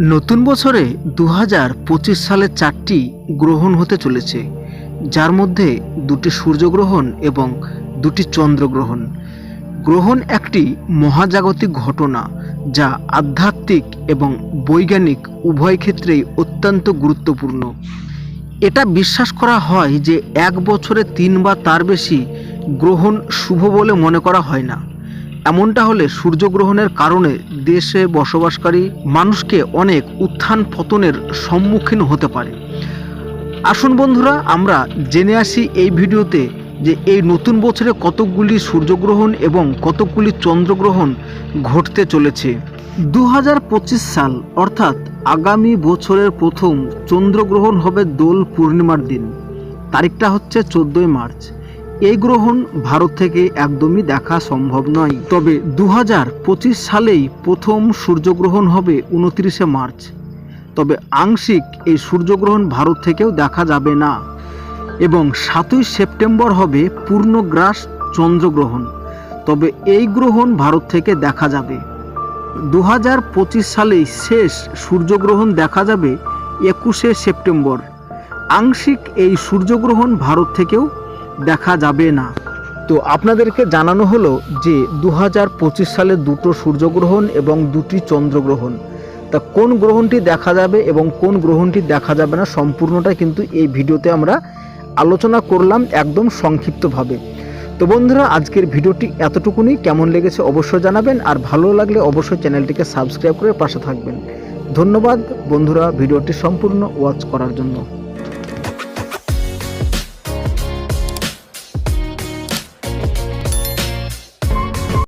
নতুন বছরে দু হাজার পঁচিশ সালে চারটি গ্রহণ হতে চলেছে, যার মধ্যে দুটি সূর্যগ্রহণ এবং দুটি চন্দ্রগ্রহণ। গ্রহণ একটি মহাজাগতিক ঘটনা যা আধ্যাত্মিক এবং বৈজ্ঞানিক উভয় ক্ষেত্রেই অত্যন্ত গুরুত্বপূর্ণ। এটা বিশ্বাস করা হয় যে এক বছরে তিন বা তার বেশি গ্রহণ শুভ বলে মনে করা হয় না। এমনটা হলে সূর্যগ্রহণের কারণে দেশে বসবাসকারী মানুষকে অনেক উত্থান পতনের সম্মুখীন হতে পারে। আসুন বন্ধুরা, আমরা জেনে আসি এই ভিডিওতে যে এই নতুন বছরে কতকগুলি সূর্যগ্রহণ এবং কতকগুলি চন্দ্রগ্রহণ ঘটতে চলেছে। দু হাজার পঁচিশ সাল, অর্থাৎ আগামী বছরের প্রথম চন্দ্রগ্রহণ হবে দোল পূর্ণিমার দিন। তারিখটা হচ্ছে চোদ্দোই মার্চ। এই গ্রহণ ভারত থেকে একদমই দেখা সম্ভব নয়। তবে দু সালেই প্রথম সূর্যগ্রহণ হবে উনত্রিশে মার্চ। তবে আংশিক এই সূর্যগ্রহণ ভারত থেকেও দেখা যাবে না। এবং সাতই সেপ্টেম্বর হবে পূর্ণগ্রাস চন্দ্রগ্রহণ। তবে এই গ্রহণ ভারত থেকে দেখা যাবে। দু সালেই শেষ সূর্যগ্রহণ দেখা যাবে একুশে সেপ্টেম্বর। আংশিক এই সূর্যগ্রহণ ভারত থেকেও দেখা যাবে না। তো আপনাদেরকে জানানো হলো যে দু হাজার পঁচিশ সালে দুটো সূর্যগ্রহণ এবং দুটি চন্দ্রগ্রহণ। তা কোন গ্রহণটি দেখা যাবে এবং কোন গ্রহণটি দেখা যাবে না সম্পূর্ণটা কিন্তু এই ভিডিওতে আমরা আলোচনা করলাম একদম সংক্ষিপ্তভাবে। তো বন্ধুরা, আজকের ভিডিওটি এতটুকুনি। কেমন লেগেছে অবশ্যই জানাবেন আর ভালো লাগলে অবশ্যই চ্যানেলটিকে সাবস্ক্রাইব করে পাশে থাকবেন। ধন্যবাদ বন্ধুরা, ভিডিওটি সম্পূর্ণ ওয়াচ করার জন্য।